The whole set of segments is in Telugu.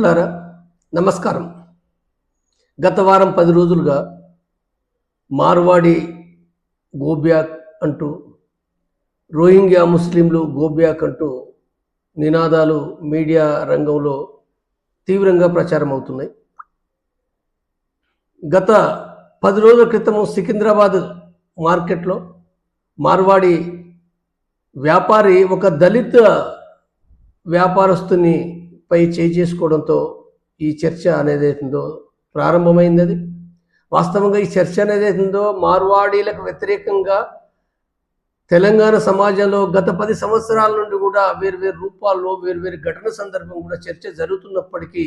మిత్రులారా నమస్కారం. గత వారం పది రోజులుగా మార్వాడి గోబ్యాక్ అంటూ రోహింగ్యా ముస్లింలు గోబ్యాక్ అంటూ నినాదాలు మీడియా రంగంలో తీవ్రంగా ప్రచారం అవుతున్నాయి గత పది రోజుల క్రితము సికింద్రాబాద్ మార్కెట్లో మార్వాడి వ్యాపారి ఒక దళిత వ్యాపారస్తుని పై చేయి చేసుకోవడంతో ఈ చర్చ అనేది అవుతుందో ప్రారంభమైంది అది. వాస్తవంగా ఈ చర్చ అనేది అవుతుందో మార్వాడీలకు వ్యతిరేకంగా తెలంగాణ సమాజంలో గత పది సంవత్సరాల నుండి కూడా వేర్వేరు రూపాల్లో వేరు వేరు ఘటన సందర్భం కూడా చర్చ జరుగుతున్నప్పటికీ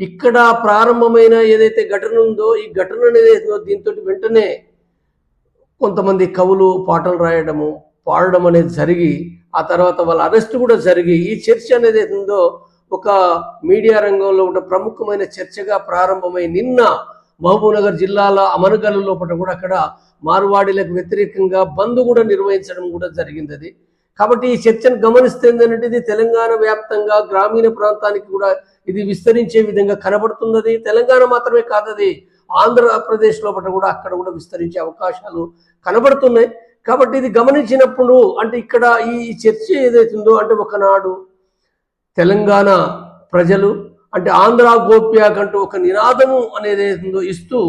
ఇక్కడ ప్రారంభమైన ఏదైతే ఘటన ఉందో ఈ ఘటన అనేది ఏదో దీంతో వెంటనే కొంతమంది కవులు పాటలు రాయడము పాడడం అనేది జరిగి ఆ తర్వాత వాళ్ళ అరెస్ట్ కూడా జరిగి ఈ చర్చ అనేది అవుతుందో ఒక మీడియా రంగంలో ఒక ప్రముఖమైన చర్చగా ప్రారంభమై నిన్న మహబూబ్నగర్ జిల్లాల అమరగల్ లోపల కూడా అక్కడ మార్వాడీలకు వ్యతిరేకంగా బంద్ కూడా నిర్వహించడం కూడా జరిగింది అది కాబట్టి ఈ చర్చను గమనిస్తే ఏంటంటే ఇది తెలంగాణ వ్యాప్తంగా గ్రామీణ ప్రాంతానికి కూడా ఇది విస్తరించే విధంగా కనబడుతున్నది. తెలంగాణ మాత్రమే కాదది ఆంధ్రప్రదేశ్ లోపల కూడా అక్కడ కూడా విస్తరించే అవకాశాలు కనబడుతున్నాయి. కాబట్టి ఇది గమనించినప్పుడు అంటే ఇక్కడ ఈ చర్చ ఏదైతుందో అంటే ఒకనాడు తెలంగాణ ప్రజలు అంటే ఆంధ్ర గోప్యాక్ అంటూ ఒక నినాదము అనేది ఏదో ఇస్తూ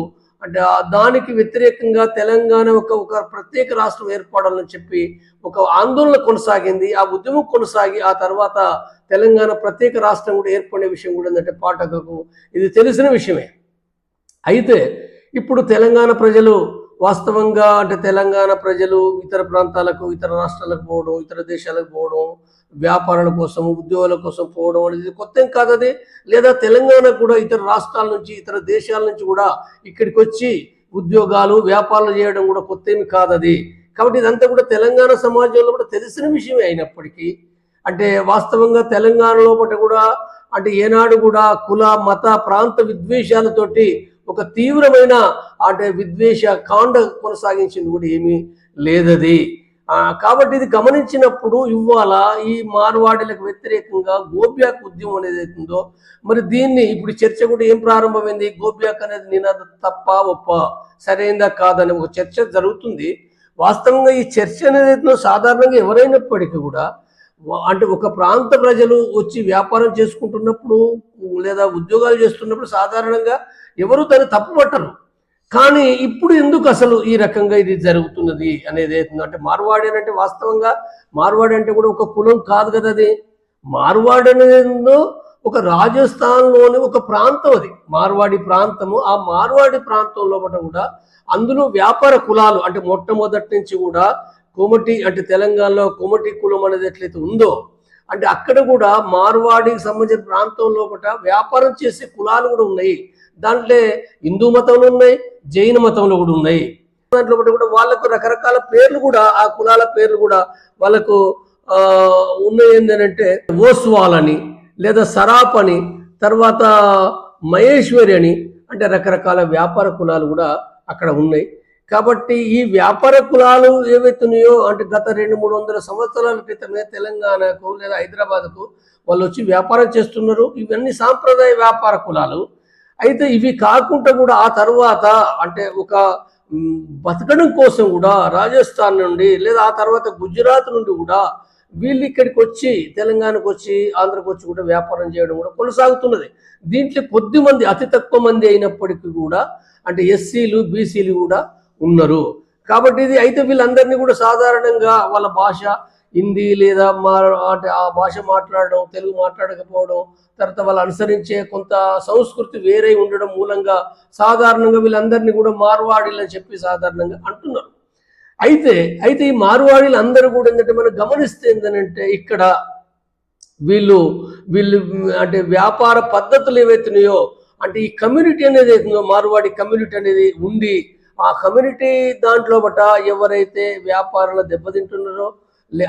అంటే దానికి వ్యతిరేకంగా తెలంగాణ ఒక ఒక ప్రత్యేక రాష్ట్రం ఏర్పడాలని చెప్పి ఒక ఆందోళన కొనసాగింది. ఆ ఉద్యమం కొనసాగి ఆ తర్వాత తెలంగాణ ప్రత్యేక రాష్ట్రం కూడా ఏర్పడే విషయం కూడా ఏంటంటే పాఠకులకు ఇది తెలిసిన విషయమే. అయితే ఇప్పుడు తెలంగాణ ప్రజలు వాస్తవంగా అంటే తెలంగాణ ప్రజలు ఇతర ప్రాంతాలకు ఇతర రాష్ట్రాలకు పోవడం ఇతర దేశాలకు పోవడం వ్యాపారాల కోసం ఉద్యోగాల కోసం పోవడం అనేది కొత్త ఏం కాదు అది. లేదా తెలంగాణ కూడా ఇతర రాష్ట్రాల నుంచి ఇతర దేశాల నుంచి కూడా ఇక్కడికి వచ్చి ఉద్యోగాలు వ్యాపారాలు చేయడం కూడా కొత్త ఏమి కాదు అది. కాబట్టి ఇదంతా కూడా తెలంగాణ సమాజంలో కూడా తెలిసిన విషయమే అయినప్పటికీ అంటే వాస్తవంగా తెలంగాణలో లోపల కూడా అంటే ఏనాడు కూడా కుల మత ప్రాంత విద్వేషాలతోటి ఒక తీవ్రమైన అంటే విద్వేష కాండ కొనసాగించింది కూడా ఏమీ లేదది. కాబట్టి ఇది గమనించినప్పుడు ఇవాళ ఈ మార్వాడీలకు వ్యతిరేకంగా గోబ్యాక్ ఉద్యమం అనేది అవుతుందో మరి దీన్ని ఇప్పుడు చర్చ కూడా ఏం ప్రారంభమైంది? గోబ్యాక్ అనేది నినాద తప్ప ఒప్ప సరైందా కాదని ఒక చర్చ జరుగుతుంది. వాస్తవంగా ఈ చర్చ అనేది సాధారణంగా ఎవరైనప్పటికీ కూడా అంటే ఒక ప్రాంత ప్రజలు వచ్చి వ్యాపారం చేసుకుంటున్నప్పుడు లేదా ఉద్యోగాలు చేస్తున్నప్పుడు సాధారణంగా ఎవరు దాన్ని తప్పుపట్టరు. కానీ ఇప్పుడు ఎందుకు అసలు ఈ రకంగా ఇది జరుగుతున్నది అనేది అంటే మార్వాడి అంటే వాస్తవంగా మార్వాడి అంటే కూడా ఒక కులం కాదు కదా అది. మార్వాడి అనేది ఒక రాజస్థాన్లోని ఒక ప్రాంతం అది. మార్వాడి ప్రాంతము ఆ మార్వాడి ప్రాంతం కూడా అందులో వ్యాపార కులాలు అంటే మొట్టమొదటి నుంచి కూడా కోమటి అంటే తెలంగాణలో కోమటి కులం అనేది ఎట్లయితే ఉందో అంటే అక్కడ కూడా మార్వాడికి సంబంధించిన ప్రాంతం లోపల వ్యాపారం చేసే కులాలు కూడా ఉన్నాయి. దాంట్లో హిందూ మతంలో ఉన్నాయి జైన మతంలో కూడా ఉన్నాయి. దాంట్లో కూడా వాళ్ళకు రకరకాల పేర్లు కూడా ఆ కులాల పేర్లు కూడా వాళ్ళకు ఉన్నాయి ఏంటంటే ఓస్వాల్ అని లేదా సరాప్ అని తర్వాత మహేశ్వరి అని అంటే రకరకాల వ్యాపార కులాలు కూడా అక్కడ ఉన్నాయి. కాబట్టి ఈ వ్యాపార కులాలు ఏవైతున్నాయో అంటే గత రెండు మూడు వందల సంవత్సరాల క్రితమే తెలంగాణకు లేదా హైదరాబాద్కు వాళ్ళు వచ్చి వ్యాపారం చేస్తున్నారు. ఇవన్నీ సాంప్రదాయ వ్యాపార కులాలు. అయితే ఇవి కాకుండా కూడా ఆ తర్వాత అంటే ఒక బతకడం కోసం కూడా రాజస్థాన్ నుండి లేదా ఆ తర్వాత గుజరాత్ నుండి కూడా వీళ్ళు ఇక్కడికి వచ్చి తెలంగాణకు వచ్చి ఆంధ్రకు వచ్చి కూడా వ్యాపారం చేయడం కూడా కొనసాగుతున్నది. దీంట్లో కొద్ది మంది అతి తక్కువ మంది అయినప్పటికీ కూడా అంటే ఎస్సీలు బీసీలు కూడా ఉన్నారు. కాబట్టి ఇది అయితే వీళ్ళందరినీ కూడా సాధారణంగా వాళ్ళ భాష హిందీ లేదా మా అంటే ఆ భాష మాట్లాడడం తెలుగు మాట్లాడకపోవడం తర్వాత వాళ్ళు అనుసరించే కొంత సంస్కృతి వేరే ఉండడం మూలంగా సాధారణంగా వీళ్ళందరినీ కూడా మార్వాడీలు అని చెప్పి సాధారణంగా అంటున్నారు. అయితే అయితే ఈ మార్వాడీలు అందరూ కూడా ఏంటంటే మనం గమనిస్తే ఏంటంటే ఇక్కడ వీళ్ళు వీళ్ళు అంటే వ్యాపార పద్ధతులు ఏవైతున్నాయో అంటే ఈ కమ్యూనిటీ అనేది అవుతుందో మార్వాడి కమ్యూనిటీ అనేది ఉండి ఆ కమ్యూనిటీ దాంట్లో బట ఎవరైతే వ్యాపారాలు దెబ్బతింటున్నారో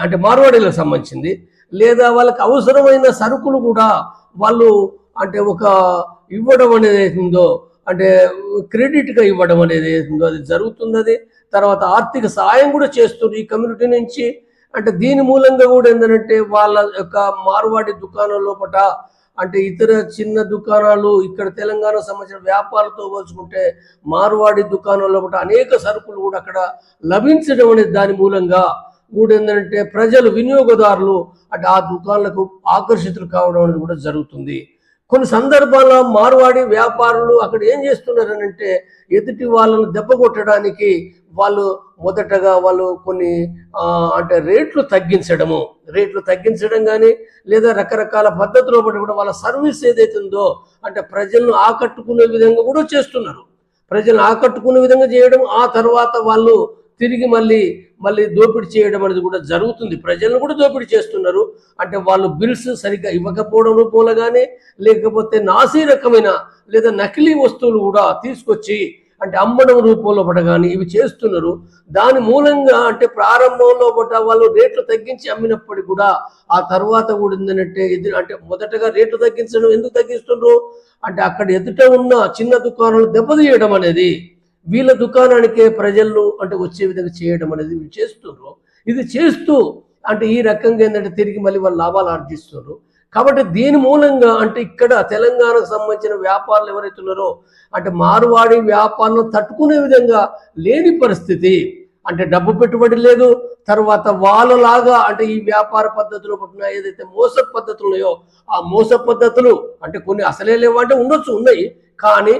అంటే మార్వాడీలకు సంబంధించింది. లేదా వాళ్ళకి అవసరమైన సరుకులు కూడా వాళ్ళు అంటే ఒక ఇవ్వడం అనేది అవుతుందో అంటే క్రెడిట్గా ఇవ్వడం అనేది అవుతుందో అది జరుగుతుంది అది తర్వాత ఆర్థిక సాయం కూడా చేస్తుంది ఈ కమ్యూనిటీ నుంచి. అంటే దీని మూలంగా కూడా ఏంటంటే వాళ్ళ యొక్క మార్వాడి దుకాణం లోపట అంటే ఇతర చిన్న దుకాణాలు ఇక్కడ తెలంగాణ సంబంధించిన వ్యాపారాలతో పోల్చుకుంటే మార్వాడి దుకాణంలో కూడా అనేక సరుకులు కూడా అక్కడ లభించడం అనేది దాని మూలంగా కూడా ఏంటంటే ప్రజలు వినియోగదారులు అంటే ఆ దుకాణాలకు ఆకర్షితులు కావడం అనేది కూడా జరుగుతుంది. కొన్ని సందర్భాల్లో మార్వాడి వ్యాపారులు అక్కడ ఏం చేస్తున్నారనంటే ఎదుటి వాళ్ళను దెబ్బ కొట్టడానికి వాళ్ళు మొదటగా వాళ్ళు కొన్ని అంటే రేట్లు తగ్గించడము రేట్లు తగ్గించడం కానీ లేదా రకరకాల పద్ధతులు బట్టి కూడా వాళ్ళ సర్వీస్ ఏదైతే ఉందో అంటే ప్రజలను ఆకట్టుకునే విధంగా కూడా చేస్తున్నారు. ప్రజలను ఆకట్టుకునే విధంగా చేయడం ఆ తర్వాత వాళ్ళు తిరిగి మళ్ళీ మళ్ళీ దోపిడీ చేయడం అనేది కూడా జరుగుతుంది. ప్రజలను కూడా దోపిడీ చేస్తున్నారు. అంటే వాళ్ళు బిల్స్ సరిగ్గా ఇవ్వకపోవడం రూపంలో కానీ లేకపోతే నాసీ రకమైన లేదా నకిలీ వస్తువులు కూడా తీసుకొచ్చి అంటే అమ్మడం రూపంలో పడగాని ఇవి చేస్తున్నారు. దాని మూలంగా అంటే ప్రారంభంలో పట వాళ్ళు రేట్లు తగ్గించి అమ్మినప్పటికీ కూడా ఆ తర్వాత కూడా ఏంటంటే అంటే మొదటగా రేట్లు తగ్గించడం ఎందుకు తగ్గిస్తున్నారు అంటే అక్కడ ఎదుట ఉన్న చిన్న దుకాణాలు దెబ్బతీయడం అనేది వీళ్ళ దుకాణానికే ప్రజలు అంటే వచ్చే విధంగా చేయడం అనేది వీళ్ళు చేస్తున్నారు. ఇది చేస్తూ అంటే ఈ రకంగా ఏంటంటే తిరిగి మళ్ళీ వాళ్ళు లాభాలు ఆర్జిస్తున్నారు. కాబట్టి దీని మూలంగా అంటే ఇక్కడ తెలంగాణకు సంబంధించిన వ్యాపారులు ఎవరైతే ఉన్నారో అంటే మారువాడి వ్యాపారం తట్టుకునే విధంగా లేని పరిస్థితి. అంటే డబ్బు పెట్టుబడి లేదు తర్వాత వాళ్ళలాగా అంటే ఈ వ్యాపార పద్ధతులు పట్టిన ఏదైతే మోస పద్ధతులు ఉన్నాయో ఆ మోస పద్ధతులు అంటే కొన్ని అసలే లేవు అంటే ఉండొచ్చు ఉన్నాయి. కానీ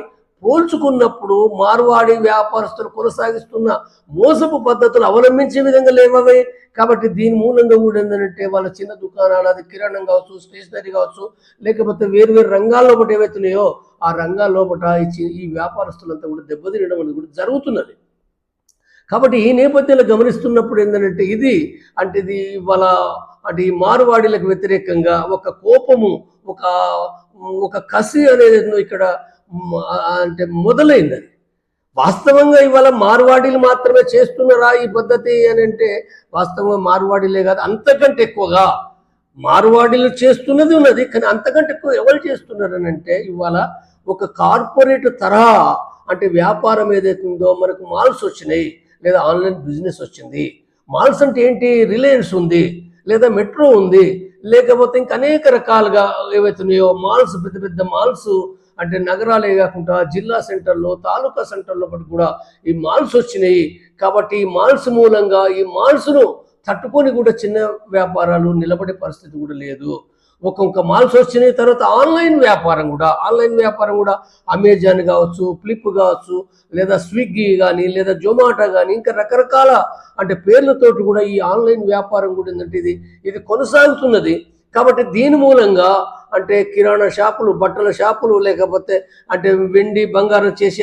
పోల్చుకున్నప్పుడు మార్వాడి వ్యాపారస్తులు కొనసాగిస్తున్న మోసపు పద్ధతులు అవలంబించే విధంగా లేవవి. కాబట్టి దీని మూలంగా కూడా ఏంటంటే వాళ్ళ చిన్న దుకాణాలు అది కిరాణం కావచ్చు స్టేషనరీ కావచ్చు లేకపోతే వేరు వేరు రంగాల్లో ఒకటి ఏవైతున్నాయో ఆ రంగాల్లోపట ఈ ఈ వ్యాపారస్తులంతా కూడా దెబ్బతినడం అనేది కూడా జరుగుతున్నది. కాబట్టి ఈ నేపథ్యంలో గమనిస్తున్నప్పుడు ఏంటంటే ఇది అంటే ఇది వాళ్ళ అంటే ఈ మారువాడీలకు వ్యతిరేకంగా ఒక కోపము ఒక ఒక కసి అనేది ఇక్కడ అంటే మొదలైంది అది. వాస్తవంగా ఇవాళ మార్వాడీలు మాత్రమే చేస్తున్నారా ఈ పద్ధతి అని అంటే వాస్తవంగా మార్వాడీలే కాదు అంతకంటే ఎక్కువగా మార్వాడీలు చేస్తున్నది ఉన్నది కానీ అంతకంటే ఎక్కువ ఎవరు చేస్తున్నారు అని అంటే ఇవాళ ఒక కార్పొరేట్ తరహా అంటే వ్యాపారం ఏదైతే ఉందో మనకు మాల్స్ వచ్చినాయి లేదా ఆన్లైన్ బిజినెస్ వచ్చింది. మాల్స్ అంటే ఏంటి? రిలయన్స్ ఉంది లేదా మెట్రో ఉంది లేకపోతే ఇంకా అనేక రకాలుగా ఏవైతున్నాయో మాల్స్ పెద్ద పెద్ద మాల్స్ అంటే నగరాలే కాకుండా జిల్లా సెంటర్లో తాలూకా సెంటర్లో కూడా ఈ మాల్స్ వచ్చినాయి. కాబట్టి ఈ మాల్స్ మూలంగా ఈ మాల్స్ను తట్టుకొని కూడా చిన్న వ్యాపారాలు నిలబడే పరిస్థితి కూడా లేదు. ఒక్కొక్క మాల్స్ వచ్చిన తర్వాత ఆన్లైన్ వ్యాపారం కూడా ఆన్లైన్ వ్యాపారం కూడా అమెజాన్ కావచ్చు ఫ్లిప్ కావచ్చు లేదా స్విగ్గీ కానీ లేదా జొమాటో కానీ ఇంకా రకరకాల అంటే పేర్లతోటి కూడా ఈ ఆన్లైన్ వ్యాపారం కూడా ఏంటంటే ఇది ఇది కొనసాగుతున్నది. కాబట్టి దీని మూలంగా అంటే కిరాణా షాపులు బట్టల షాపులు లేకపోతే అంటే వెండి బంగారం చేసి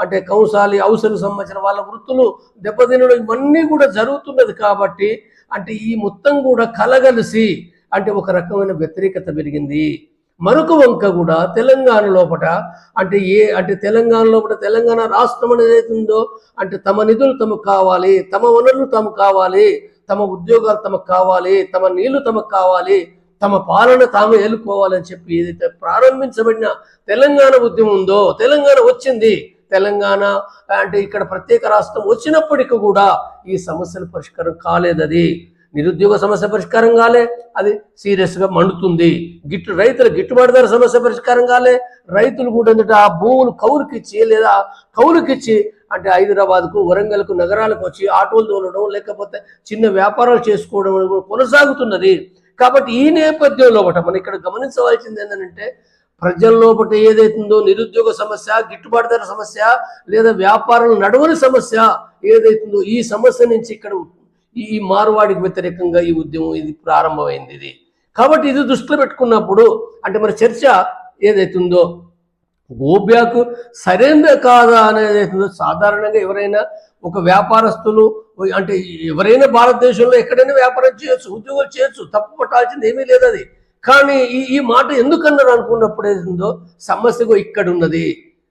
అంటే కంసాలి అవసరం సంబంధించిన వాళ్ళ వృత్తులు దెబ్బతినడం ఇవన్నీ కూడా జరుగుతున్నది కాబట్టి అంటే ఈ మొత్తం కూడా కలగలిసి అంటే ఒక రకమైన వ్యతిరేకత పెరిగింది. మరొక వంక కూడా తెలంగాణ లోపట అంటే ఏ అంటే తెలంగాణ లోపల తెలంగాణ రాష్ట్రం అనేది ఉందో అంటే తమ నిధులు తమకు కావాలి తమ వనరులు తమకు కావాలి తమ ఉద్యోగాలు తమకు కావాలి తమ నీళ్ళు తమకు కావాలి తమ పాలన తాము ఏలుకోవాలని చెప్పి ఏదైతే ప్రారంభించబడిన తెలంగాణ ఉద్యమం ఉందో తెలంగాణ వచ్చింది. తెలంగాణ అంటే ఇక్కడ ప్రత్యేక రాష్ట్రం వచ్చినప్పటికీ కూడా ఈ సమస్యల పరిష్కారం కాలేదు అది. నిరుద్యోగ సమస్య పరిష్కారం కాలే అది సీరియస్గా మండుతుంది. గిట్టు రైతుల గిట్టుబాటు ధర సమస్య పరిష్కారం కాలే రైతులు కూడా ఏంటంటే ఆ భూములు కౌలుకిచ్చి లేదా కౌలుకిచ్చి అంటే హైదరాబాద్కు వరంగల్కు నగరాలకు వచ్చి ఆటోలు తోలడం లేకపోతే చిన్న వ్యాపారాలు చేసుకోవడం కూడా కొనసాగుతున్నది. కాబట్టి ఈ నేపథ్యంలో ఒకట మనం ఇక్కడ గమనించవలసింది ఏంటంటే ప్రజల్లోపట ఏదైతుందో నిరుద్యోగ సమస్య గిట్టుబాటు ధర సమస్య లేదా వ్యాపారం నడవని సమస్య ఏదైతుందో ఈ సమస్య నుంచి ఇక్కడ ఈ మారువాడికి వ్యతిరేకంగా ఈ ఉద్యమం ఇది ప్రారంభమైంది ఇది. కాబట్టి ఇది దృష్టిలో పెట్టుకున్నప్పుడు అంటే మన చర్చ ఏదైతుందో గోబ్యాకు సరైనదే కాదా అనేది సాధారణంగా ఎవరైనా ఒక వ్యాపారస్తులు అంటే ఎవరైనా భారతదేశంలో ఎక్కడైనా వ్యాపారం చేయొచ్చు ఉద్యోగాలు చేయొచ్చు తప్పు పట్టాల్సింది ఏమీ లేదు అది. కానీ ఈ ఈ మాట ఎందుకన్నారు అనుకున్నప్పుడు ఏదో సమస్యగా ఇక్కడ ఉన్నది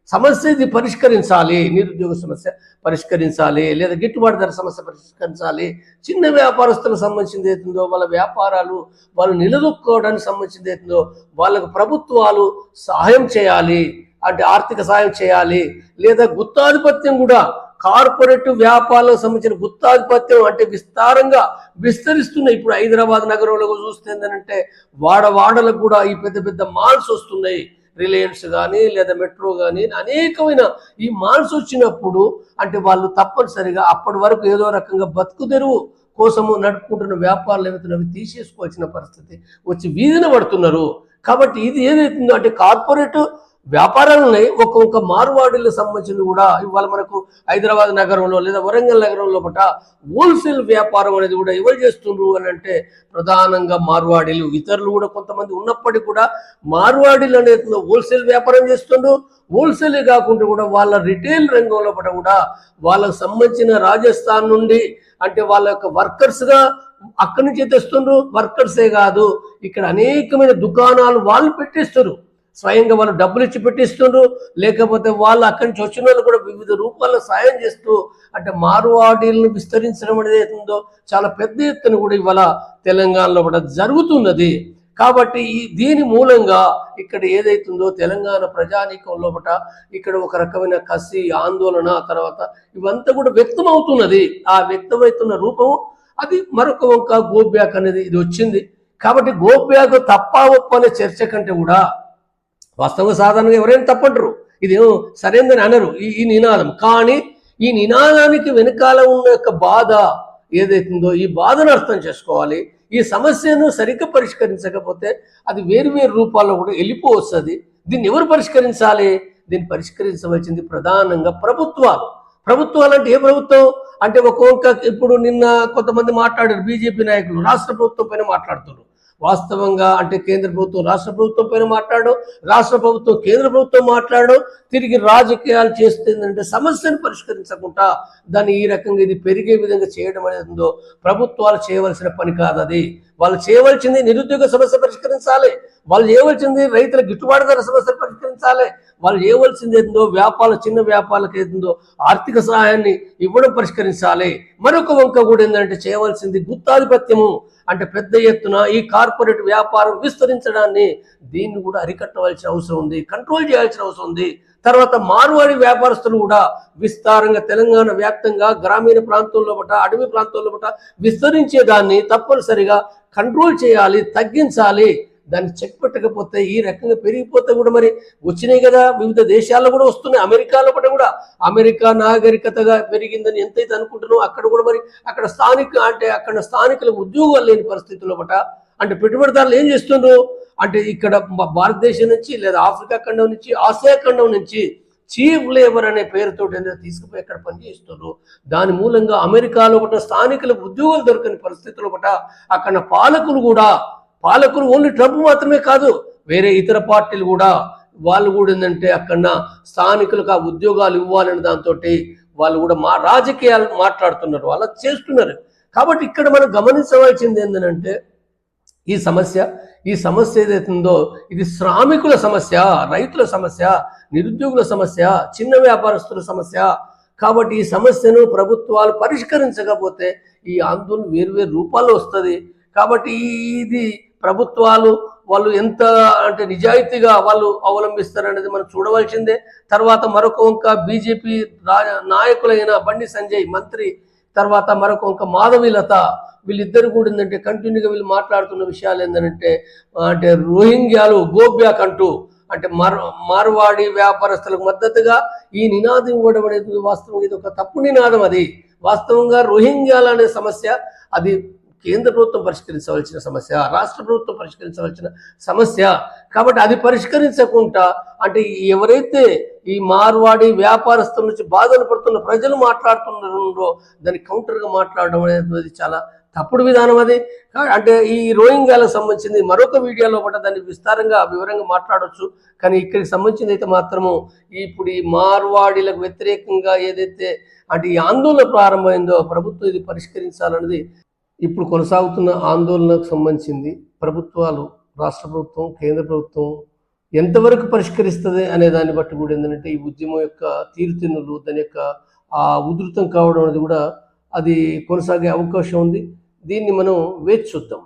సమస్య ఇది పరిష్కరించాలి నిరుద్యోగ సమస్య పరిష్కరించాలి లేదా గిట్టుబాటు ధర సమస్య పరిష్కరించాలి. చిన్న వ్యాపారస్తులకు సంబంధించింది ఏతుందో వాళ్ళ వ్యాపారాలు వాళ్ళు నిలదొక్కుకోవడానికి సంబంధించింది ఏతుందో వాళ్ళకు ప్రభుత్వాలు సహాయం చేయాలి అంటే ఆర్థిక సహాయం చేయాలి లేదా గుత్తాధిపత్యం కూడా కార్పొరేట్ వ్యాపారాలకు సంబంధించిన గుత్తాధిపత్యం అంటే విస్తారంగా విస్తరిస్తున్నాయి. ఇప్పుడు హైదరాబాద్ నగరంలో చూస్తే ఏంటంటే వాడవాడలకు కూడా ఈ పెద్ద పెద్ద మాల్స్ వస్తున్నాయి. రిలయన్స్ కానీ లేదా మెట్రో కానీ అనేకమైన ఈ మాల్స్ వచ్చినప్పుడు అంటే వాళ్ళు తప్పనిసరిగా అప్పటి వరకు ఏదో రకంగా బతుకు తెరువు కోసము నడుపుకుంటున్న వ్యాపారాలు ఏవైతే అవి తీసేసుకోవాల్సిన పరిస్థితి వచ్చి వీధిన పడుతున్నారు. కాబట్టి ఇది ఏదైతుందో అంటే కార్పొరేట్ వ్యాపారాలని ఒక్కొక్క మారువాడీలకు సంబంధించింది కూడా ఇవాళ మనకు హైదరాబాద్ నగరంలో లేదా వరంగల్ నగరంలో పట హోల్సేల్ వ్యాపారం అనేది కూడా ఎవరు చేస్తుండ్రు అని అంటే ప్రధానంగా మార్వాడీలు. ఇతరులు కూడా కొంతమంది ఉన్నప్పటికీ కూడా మార్వాడీలు అనేది హోల్సేల్ వ్యాపారం చేస్తుండ్రు. హోల్సేలే కాకుండా కూడా వాళ్ళ రిటైల్ రంగంలో పట కూడా వాళ్ళకు సంబంధించిన రాజస్థాన్ నుండి అంటే వాళ్ళ యొక్క వర్కర్స్గా అక్కడి నుంచి తెస్తుండ్రు. వర్కర్సే కాదు ఇక్కడ అనేకమైన దుకాణాలు వాళ్ళు పెట్టిస్తారు స్వయంగా వాళ్ళు డబ్బులు ఇచ్చి పెట్టిస్తుండ్రు. లేకపోతే వాళ్ళు అక్కడి నుంచి వచ్చిన వాళ్ళు కూడా వివిధ రూపాల్లో సాయం చేస్తూ అంటే మారువాడీలను విస్తరించడం అనేది ఉందో చాలా పెద్ద ఎత్తున కూడా ఇవాళ తెలంగాణలో కూడా జరుగుతున్నది. కాబట్టి ఈ దీని మూలంగా ఇక్కడ ఏదైతుందో తెలంగాణ ప్రజానీకం లోపట ఇక్కడ ఒక రకమైన కసి ఆందోళన తర్వాత ఇవంతా కూడా వ్యక్తమవుతున్నది. ఆ వ్యక్తమవుతున్న రూపము అది మరొక వంక గోబ్యాక్ అనేది ఇది వచ్చింది. కాబట్టి గోబ్యాక్ తప్ప ఒప్ప అనే చర్చ కంటే కూడా వాస్తవ సాధారణంగా ఎవరైనా తప్పంటారు. ఇదేమో సరైనదని అనరు. ఈ ఈ నినాదం. కానీ ఈ నినాదానికి వెనకాల ఉన్న యొక్క బాధ ఏదైతుందో ఈ బాధను అర్థం చేసుకోవాలి. ఈ సమస్యను సరిగ్గా పరిష్కరించకపోతే అది వేరు వేరు రూపాల్లో కూడా వెళ్ళిపోవస్తుంది. దీన్ని ఎవరు పరిష్కరించాలి? దీన్ని పరిష్కరించవలసింది ప్రధానంగా ప్రభుత్వాలు. ప్రభుత్వాలు అంటే ఏ ప్రభుత్వం? అంటే ఒక్కొక్క ఇప్పుడు నిన్న కొంతమంది మాట్లాడారు. బీజేపీ నాయకులు రాష్ట్ర ప్రభుత్వం పైన మాట్లాడుతున్నారు. వాస్తవంగా అంటే కేంద్ర ప్రభుత్వం రాష్ట్ర ప్రభుత్వం పైన మాట్లాడడం రాష్ట్ర ప్రభుత్వం కేంద్ర ప్రభుత్వం మాట్లాడడం తిరిగి రాజకీయాలు చేస్తుందంటే సమస్యను పరిష్కరించకుండా దాన్ని ఈ రకంగా ఇది పెరిగే విధంగా చేయడం అనేది ఉందో ప్రభుత్వాలు చేయవలసిన పని కాదు అది. వాళ్ళు చేయవలసింది నిరుద్యోగ సమస్య పరిష్కరించాలి. వాళ్ళు చేయవలసింది రైతుల గిట్టుబాటు ధర సమస్యలు పరిష్కరించాలి వాళ్ళు చేయవలసింది ఏందో వ్యాపార చిన్న వ్యాపారాలకు ఏందో ఆర్థిక సహాయాన్ని ఇవ్వడం పరిష్కరించాలి. మరొక వంక కూడా ఏంటంటే చేయవలసింది గుత్తాధిపత్యము. అంటే పెద్ద ఎత్తున ఈ కార్పొరేట్ వ్యాపారం విస్తరించడాన్ని దీన్ని కూడా అరికట్టవలసిన అవసరం ఉంది కంట్రోల్ చేయాల్సిన అవసరం ఉంది. తర్వాత మార్వాడి వ్యాపారస్తులు కూడా విస్తారంగా తెలంగాణ వ్యాప్తంగా గ్రామీణ ప్రాంతంలో పట అడవి ప్రాంతంలో పట విస్తరించేదాన్ని తప్పనిసరిగా కంట్రోల్ చేయాలి తగ్గించాలి. దాన్ని చెక్ పెట్టకపోతే ఈ రకంగా పెరిగిపోతే కూడా మరి వచ్చినాయి కదా. వివిధ దేశాల్లో కూడా వస్తున్నాయి. అమెరికాలో కూడా కూడా అమెరికా నాగరికతగా పెరిగిందని ఎంతైతే అనుకుంటున్నావు అక్కడ కూడా మరి అక్కడ స్థానిక అంటే అక్కడ స్థానికులకు ఉద్యోగాలు లేని పరిస్థితుల్లో పట అంటే పెట్టుబడిదారులు ఏం చేస్తుండ్రు? అంటే ఇక్కడ భారతదేశం నుంచి లేదా ఆఫ్రికా ఖండం నుంచి ఆసియా ఖండం నుంచి చీఫ్ లేబర్ అనే పేరుతో తీసుకుపోయి అక్కడ పనిచేస్తున్నారు దాని మూలంగా అమెరికాలో ఒకట స్థానికులకు ఉద్యోగాలు దొరకని పరిస్థితుల్లో ఒకట అక్కడ పాలకులు కూడా పాలకులు ఓన్లీ ట్రంప్ మాత్రమే కాదు వేరే ఇతర పార్టీలు కూడా. వాళ్ళు కూడా ఏంటంటే అక్కడ స్థానికులకు ఆ ఉద్యోగాలు ఇవ్వాలని దాంతో వాళ్ళు కూడా మా రాజకీయాలు మాట్లాడుతున్నారు వాళ్ళు చేస్తున్నారు. కాబట్టి ఇక్కడ మనం గమనించవలసింది ఏంటంటే ఈ సమస్య ఈ సమస్య ఏదైతుందో ఇది శ్రామికుల సమస్య రైతుల సమస్య నిరుద్యోగుల సమస్య చిన్న వ్యాపారస్తుల సమస్య. కాబట్టి ఈ సమస్యను ప్రభుత్వాలు పరిష్కరించకపోతే ఈ ఆందోళన వేరు వేరు రూపాల్లో వస్తుంది. కాబట్టి ఇది ప్రభుత్వాలు వాళ్ళు ఎంత అంటే నిజాయితీగా వాళ్ళు అవలంబిస్తారనేది మనం చూడవలసిందే. తర్వాత మరొక వంక బీజేపీ నాయకులైన బండి సంజయ్ మంత్రి తర్వాత మరొక వంక మాధవీలత వీళ్ళిద్దరు కూడా ఏంటంటే కంటిన్యూగా వీళ్ళు మాట్లాడుతున్న విషయాలు ఏంటంటే అంటే రోహింగ్యాలు గోబ్యాక్ అంటూ అంటే మార్ మార్వాడి వ్యాపారస్తులకు మద్దతుగా ఈ నినాదం ఇవ్వడం అనేది వాస్తవం. ఇది ఒక తప్పు నినాదం అది. వాస్తవంగా రోహింగ్యాల అనే సమస్య అది కేంద్ర ప్రభుత్వం పరిష్కరించవలసిన సమస్య రాష్ట్ర ప్రభుత్వం పరిష్కరించవలసిన సమస్య. కాబట్టి అది పరిష్కరించకుండా అంటే ఎవరైతే ఈ మార్వాడి వ్యాపారస్తుల నుంచి బాధలు పడుతున్న ప్రజలు మాట్లాడుతున్నారో దాన్ని కౌంటర్గా మాట్లాడడం అనేది చాలా తప్పుడు విధానం అది. అంటే ఈ రోహింగ్యాలకు సంబంధించింది మరొక వీడియోలో కూడా దాన్ని విస్తారంగా వివరంగా మాట్లాడవచ్చు కానీ ఇక్కడికి సంబంధించింది అయితే మాత్రము ఇప్పుడు ఈ మార్వాడీలకు వ్యతిరేకంగా ఏదైతే అంటే ఈ ఆందోళన ప్రారంభమైందో ప్రభుత్వం ఇది పరిష్కరించాలన్నది ఇప్పుడు కొనసాగుతున్న ఆందోళనకు సంబంధించింది ప్రభుత్వాలు రాష్ట్ర ప్రభుత్వం కేంద్ర ప్రభుత్వం ఎంతవరకు పరిష్కరిస్తుంది అనే దాన్ని బట్టి కూడా ఏంటంటే ఈ ఉద్యమం యొక్క తీరుతెన్నులు దాని యొక్క ఆ ఉధృతం కావడం అనేది కూడా అది కొనసాగే అవకాశం ఉంది. దీన్ని మనం వేచి చూద్దాం.